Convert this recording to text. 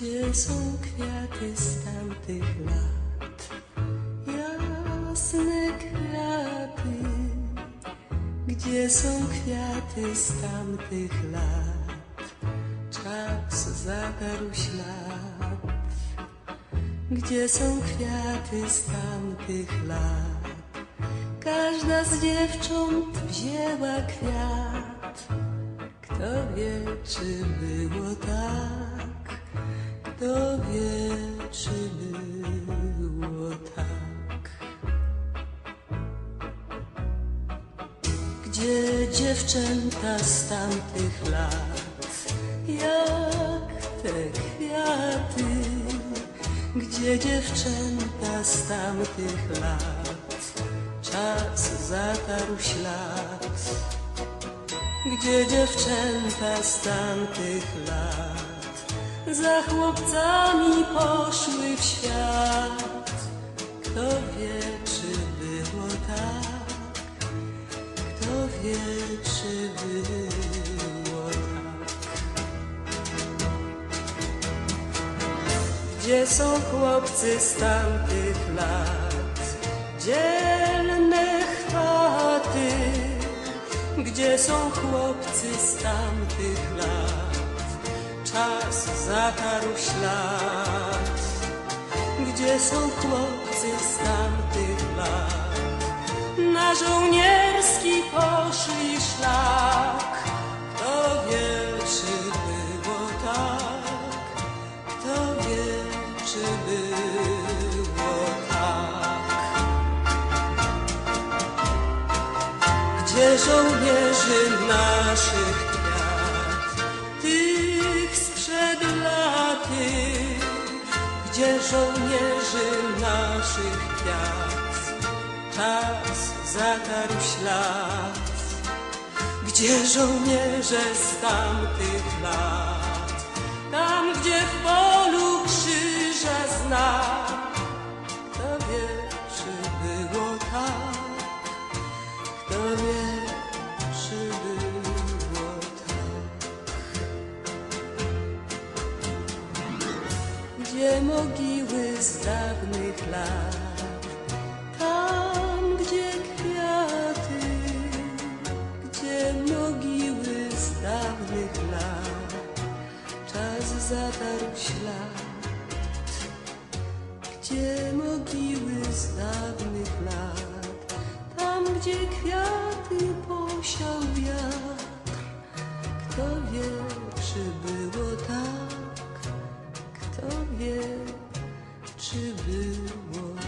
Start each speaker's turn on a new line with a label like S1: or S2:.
S1: Gdzie są kwiaty z tamtych lat? Jasne kwiaty. Gdzie są kwiaty z tamtych lat? Czas zatarł ślad. Gdzie są kwiaty z tamtych lat? Każda z dziewcząt wzięła kwiat. Kto wie, czy było tak? Kto wie, czy było tak? Gdzie dziewczęta z tamtych lat? Jak te kwiaty? Gdzie dziewczęta z tamtych lat? Czas zatarł ślad. Gdzie dziewczęta z tamtych lat za chłopcami poszły w świat? Kto wie, czy było tak? Kto wie, czy było tak? Gdzie są chłopcy z tamtych lat? Dzielne chwaty. Gdzie są chłopcy z tamtych lat? Czas zatarł ślad. Gdzie są chłopcy z tamtych lat? Na żołnierski poszli szlak. Kto wie, czy było tak? Kto wie, czy było tak? Gdzie żołnierzy naszych Gdzie żołnierzy naszych kwiat, czas zatarł ślad? Gdzie żołnierze z tamtych lat, tam gdzie w polu krzyża znak? Kto wie, czy było tak? Kto wie, Gdzie mogiły z dawnych lat? Tam, gdzie kwiaty, gdzie mogiły z dawnych lat? Czas zatarł ślad. Gdzie mogiły z dawnych lat? Tam, gdzie kwiaty posiał wiatr. Kto wie, czy było czy było